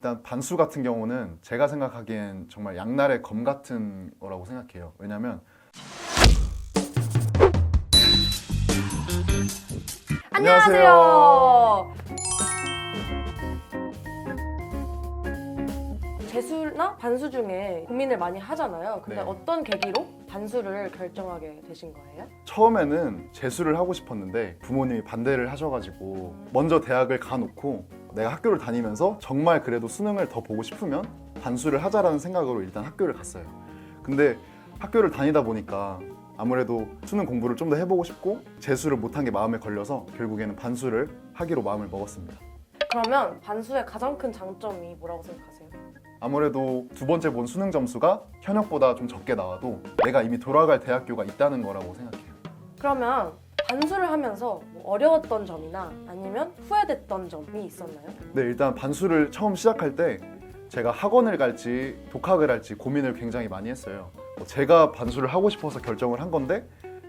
일단 반수 같은 경우는 제가 생각하기엔 정말 양날의 검 같은 거라고 생각해요. 왜냐면 안녕하세요. 재수나 반수 중에 고민을 많이 하잖아요. 근데 네. 어떤 계기로 반수를 결정하게 되신 거예요? 처음에는 재수를 하고 싶었는데 부모님이 반대를 하셔가지고 먼저 대학을 가놓고 내가 학교를 다니면서 정말 그래도 수능을 더 보고 싶으면 반수를 하자라는 생각으로 일단 학교를 갔어요. 근데 학교를 다니다 보니까 아무래도 수능 공부를 좀 더 해보고 싶고 재수를 못한 게 마음에 걸려서 결국에는 반수를 하기로 마음을 먹었습니다. 그러면 반수의 가장 큰 장점이 뭐라고 생각하세요? 아무래도 두 번째 본 수능 점수가 현역보다 좀 적게 나와도 내가 이미 돌아갈 대학교가 있다는 거라고 생각해요. 그러면 반수를 하면서 뭐 어려웠던 점이나 아니면 후회됐던 점이 있었나요? 네, 일단 반수를 처음 시작할 때 제가 학원을 갈지 독학을 할지 고민을 굉장히 많이 했어요. 뭐 제가 반수를 하고 싶어서 결정을 한 건데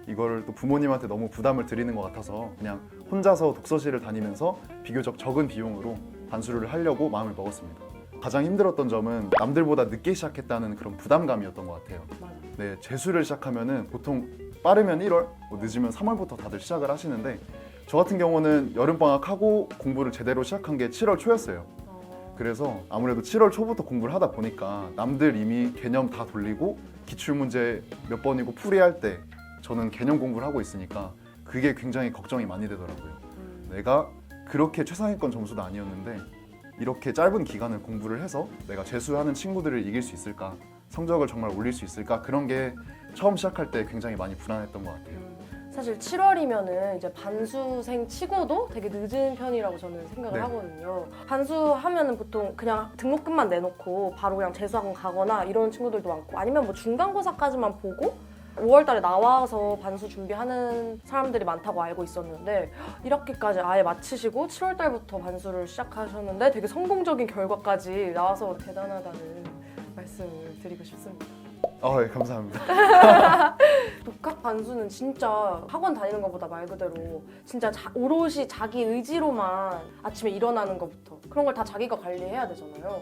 이거를 또 부모님한테 너무 부담을 드리는 것 같아서 그냥 혼자서 독서실을 다니면서 비교적 적은 비용으로 반수를 하려고 마음을 먹었습니다. 가장 힘들었던 점은 남들보다 늦게 시작했다는 그런 부담감이었던 것 같아요. 맞아. 네, 재수를 시작하면은 보통 빠르면 1월, 뭐 늦으면 3월부터 다들 시작을 하시는데 저 같은 경우는 여름방학하고 공부를 제대로 시작한 게 7월 초였어요. 어, 그래서 아무래도 7월 초부터 공부를 하다 보니까 남들 이미 개념 다 돌리고 기출문제 몇 번이고 풀이할 때 저는 개념 공부를 하고 있으니까 그게 굉장히 걱정이 많이 되더라고요. 음, 내가 그렇게 최상위권 점수도 아니었는데 이렇게 짧은 기간을 공부를 해서 내가 재수하는 친구들을 이길 수 있을까? 성적을 정말 올릴 수 있을까? 그런 게 처음 시작할 때 굉장히 많이 불안했던 것 같아요. 사실 7월이면은 이제 반수생 치고도 되게 늦은 편이라고 저는 생각을 네. 하거든요. 반수하면은 보통 그냥 등록금만 내놓고 바로 그냥 재수학원 가거나 이런 친구들도 많고 아니면 뭐 중간고사까지만 보고 5월달에 나와서 반수 준비하는 사람들이 많다고 알고 있었는데 1학기까지 아예 마치시고 7월달부터 반수를 시작하셨는데 되게 성공적인 결과까지 나와서 대단하다는 말씀을 드리고 싶습니다. 아, 예, 감사합니다. 독학 반수는 진짜 학원 다니는 것보다 말 그대로 진짜 자- 오롯이 자기 의지로만 아침에 일어나는 것부터 그런 걸 다 자기가 관리해야 되잖아요.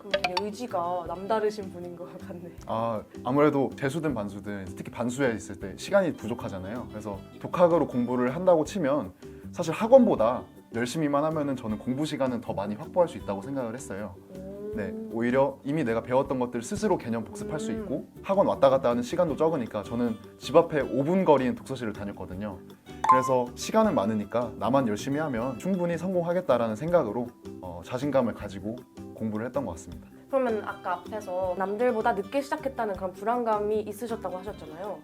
그럼 되게 의지가 남다르신 분인 것 같네요. 아, 아무래도 재수든 반수든 특히 반수에 있을 때 시간이 부족하잖아요. 그래서 독학으로 공부를 한다고 치면 사실 학원보다 열심히만 하면은 저는 공부 시간은 더 많이 확보할 수 있다고 생각을 했어요. 네, 오히려 이미 내가 배웠던 것들 스스로 개념 복습할 수 음. 있고 학원 왔다 갔다 하는 시간도 적으니까 저는 집 앞에 5분 거리인 독서실을 다녔거든요. 그래서 시간은 많으니까 나만 열심히 하면 충분히 성공하겠다라는 생각으로 어, 자신감을 가지고 공부를 했던 것 같습니다. 그러면 아까 앞에서 남들보다 늦게 시작했다는 그런 불안감이 있으셨다고 하셨잖아요.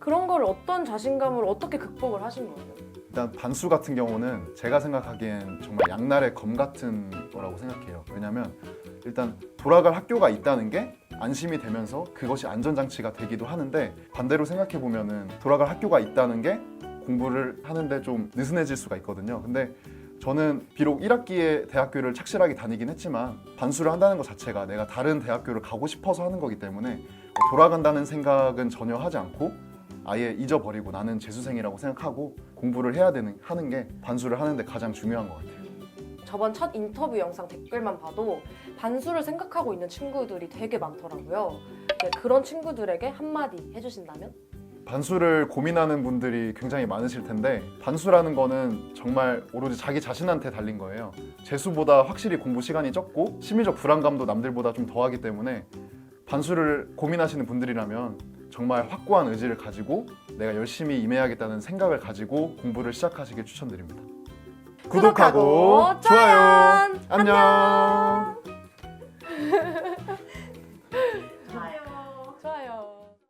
그런 걸 어떤 자신감으로 어떻게 극복을 하신 거예요? 일단 반수 같은 경우는 제가 생각하기엔 정말 양날의 검 같은 거라고 생각해요. 왜냐면 일단 돌아갈 학교가 있다는 게 안심이 되면서 그것이 안전장치가 되기도 하는데 반대로 생각해 보면은 돌아갈 학교가 있다는 게 공부를 하는데 좀 느슨해질 수가 있거든요. 근데 저는 비록 1학기에 대학교를 착실하게 다니긴 했지만 반수를 한다는 것 자체가 내가 다른 대학교를 가고 싶어서 하는 거기 때문에 돌아간다는 생각은 전혀 하지 않고 아예 잊어버리고 나는 재수생이라고 생각하고 공부를 해야 되는 하는 게 반수를 하는데 가장 중요한 것 같아요. 저번 첫 인터뷰 영상 댓글만 봐도 반수를 생각하고 있는 친구들이 되게 많더라고요. 네, 그런 친구들에게 한마디 해주신다면? 반수를 고민하는 분들이 굉장히 많으실 텐데 반수라는 거는 정말 오로지 자기 자신한테 달린 거예요. 재수보다 확실히 공부 시간이 적고 심리적 불안감도 남들보다 좀 더하기 때문에 반수를 고민하시는 분들이라면 정말 확고한 의지를 가지고 내가 열심히 임해야겠다는 생각을 가지고 공부를 시작하시길 추천드립니다. 구독하고 좋아요. 안녕.